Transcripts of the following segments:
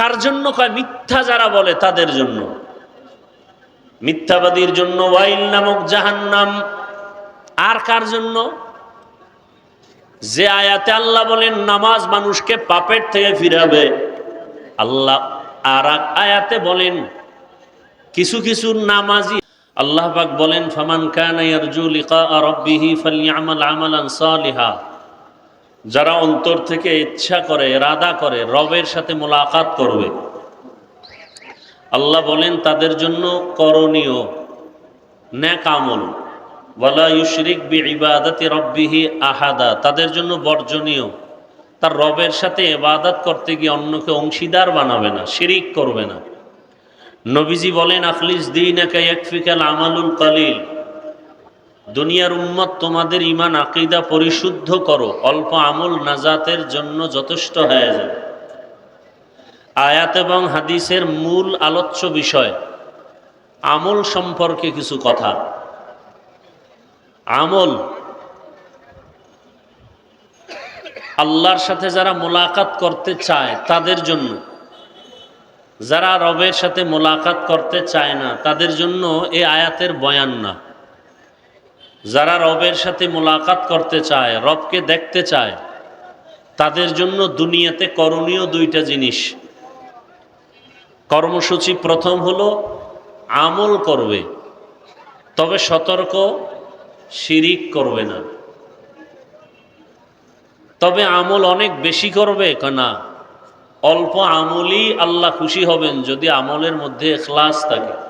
কার জন্য? কয়, মিথ্যা যারা বলে তাদের জন্য। মিথ্যাবাদীর জন্য ওয়াইল নামক জাহান্নাম। আর কার জন্য? যে আয়াতে আল্লাহ বলেন, নামাজ মানুষকে পাপের থেকে ফিরাবে। আল্লাহ আর আয়াতে বলেন, কিছু কিছু নামাজি আল্লাহ বলেন, ফামান কানা ইয়ারজু লিকা রাব্বিহি ফালইআমাল আমালান সালিহা। যারা অন্তর থেকে ইচ্ছা করে রাদা করে, রবের সাথে মোলাকাত করবে। আল্লাহ বলেন, তাদের জন্য করণীয় ন্যাক আমল। ইউশরিক বি ইবাদাতি রব্বিহি আহাদা, তাদের জন্য বর্জনীয়। তার রবের সাথে এবাদাত করতে গিয়ে অন্যকে অংশীদার বানাবে না, শিরিক করবে না। নবীজি বলেন, আখলিস দিন একফিকাল আমালুল কালিল। দুনিয়ার উম্মত, তোমাদের ইমান আকিদা পরিশুদ্ধ করো। অল্প আমল নাজাতের জন্য যথেষ্ট হয়ে যাবে। আয়াত এবং হাদিসের মূল আলোচ্য বিষয়, আমল সম্পর্কে কিছু কথা। আমল, আল্লাহর সাথে যারা মোলাকাত করতে চায়, তাদের জন্য। যারা রবের সাথে মোলাকাত করতে চায় না, তাদের জন্য এই আয়াতের বয়ান না। যারা রবের সাথে মোলাকাত করতে চায়, রবকে দেখতে চায়, তাদের জন্য দুনিয়াতে করণীয় দুইটা জিনিস। কর্মসূচি প্রথম হলো আমল করবে, তবে সতর্ক শিরিক করবে না। তবে আমল অনেক বেশি করবে না, অল্প আমলই আল্লাহ খুশি হবেন যদি আমলের মধ্যে এখলাস থাকে।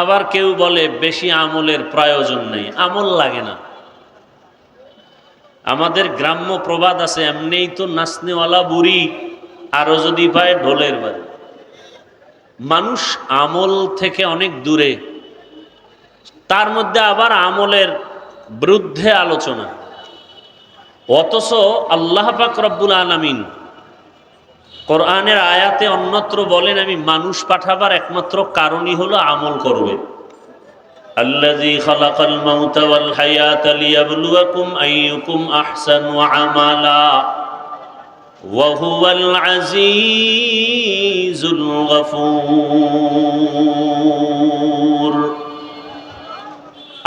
আবার কেউ বলে বেশি আমলের প্রয়োজন নেই, আমল লাগে না। আমাদের গ্রাম্য প্রবাদ আছে, এমনিই তো নাচনেওয়ালা বুড়ি, আরও যদি পায় ঢোলের বাড়ি মানুষ আমল থেকে অনেক দূরে, তার মধ্যে আবার আমলের বিরুদ্ধে আলোচনা। অথচ আল্লাহ পাক রব্বুল আলমিন কোরআনের আয়াতে অন্যত্র বলেন আমি মানুষ পাঠাবার একমাত্র কারণই হলো আমল করবে الذي خلق الموت والحياة ليبلوكم أيكم أحسن عملا وهو العزيز الغفور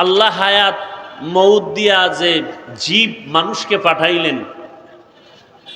আল্লাহ হায়াত মৌদ দিয়া যে জীব মানুষকে পাঠাইলেন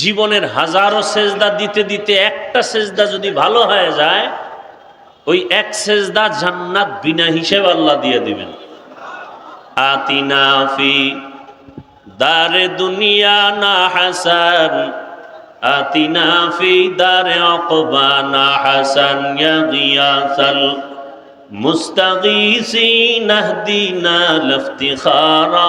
জীবনের হাজারো সেজদা দিতে দিতে একটা সেজদা যদি ভালো হয়ে যায়, ওই এক সেজদা জান্নাত বিনা হিসেব আল্লাহ দিয়ে দিবেন। আতিনা ফি দারে দুনিয়া না হাসান, আতিনা ফি দারে অকবা না হাসান ইয়া গিয়াসাল মুস্তাগীসিন আহদিনা লাফতিখারা।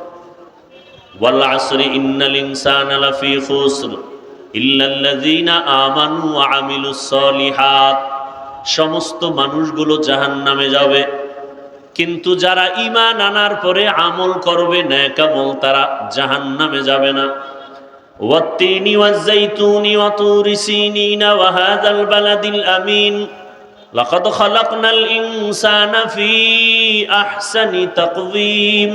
ওয়াল আসরি ইন্নাল ইনসানা লাফি খুসর ইল্লাল্লাযীনা আমানু ওয়া আমিলুস সলিহাত সমস্ত মানুষগুলো জাহান্নামে যাবে কিন্তু যারা ইমান আনার পরে আমল করবে ন্যাকামল তারা জাহান্নামে যাবে না والتين والزيتون وطور سينين وهذا البلد الأمين لقد خلقنا الإنسان في أحسن تقويم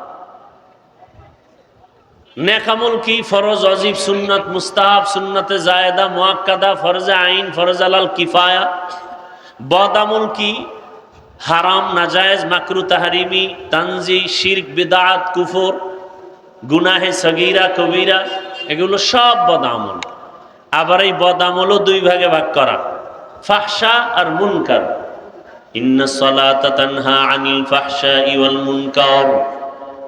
ন্যাক আমল কি? ফরজ, অজিব, সুন্নত, মুস্তাহাব, সুন্নতে জায়দা মোয়াক্কাদা ফরজে আইন, ফরজ আলাল কিফায়া। বদ আমল কি? হারাম, নাজায়েজ, মাকরু, তাহারিমি, তানজি, শিরক বিদাত কুফর, গুনাহে সগিরা, কবিরা, এগুলো সব বদামল আবার এই বদামলও দুই ভাগে ভাগ করা। ফাহসা আর মুনকার। ইন্না সলাতা তানহা আনিল ফাহশা ওয়াল মুনকার।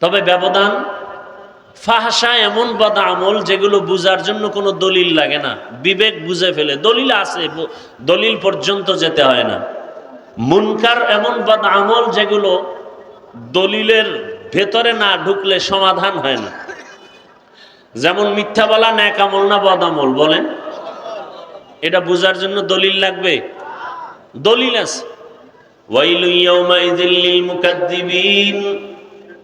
তবে ব্যবধান ফাহাসা এমন বদ আমল যেগুলো বুঝার জন্য কোনো দলিল লাগে না। বিবেক বুঝে ফেলে। দলিল আছে, দলিল পর্যন্ত যেতে হয় না। মুনকার এমন বদ আমল যেগুলো দলিলের ভেতরে না ঢুকলে সমাধান হয় না। যেমন মিথ্যা বলা, ন্যাক আমল না বদ আমল বলেন। এটা বুঝার জন্য দলিল লাগবে? দলিল আছে। ওয়াইলু মুকাদ্দিবিন লিল মুকাদ্দিবিন।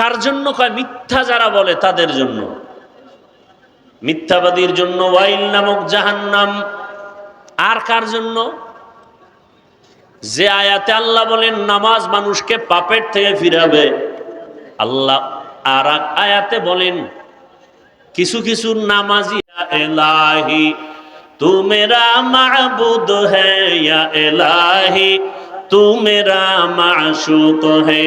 কার জন্য? কয়, মিথ্যা যারা বলে তাদের জন্য। মিথ্যাবাদীর জন্য ওয়াইল নামক জাহান্নাম। আর কার জন্য? যে আয়াতে আল্লাহ বলেন, নামাজ মানুষকে পাপের থেকে ফিরাবে। আল্লাহ আর আয়াতে বলেন, কিছু কিছু নামাজি এলাহি তু মেরা মাবুদ হ্যা এলাহি তু মেরা মাশুক হে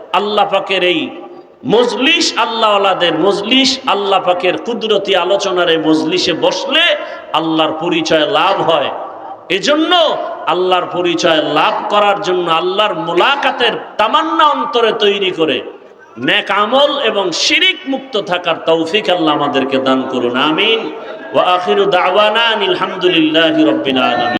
আল্লাহ পাকের এই মজলিস আল্লাহওয়ালাদের মজলিস, আল্লাহ পাকের কুদরতি আলোচনার এই মজলিসে বসলে আল্লাহর পরিচয় লাভ হয়। এজন্য আল্লাহর পরিচয় লাভ করার জন্য আল্লাহর মোলাকাতের তামান্না অন্তরে তৈরি করে নেক আমল এবং শিরিক মুক্ত থাকার তৌফিক আল্লাহ আমাদেরকে দান করুন। আমিন। ওয়া আখিরু দাওয়ানা আলহামদুলিল্লাহি রাব্বিল আলামিন।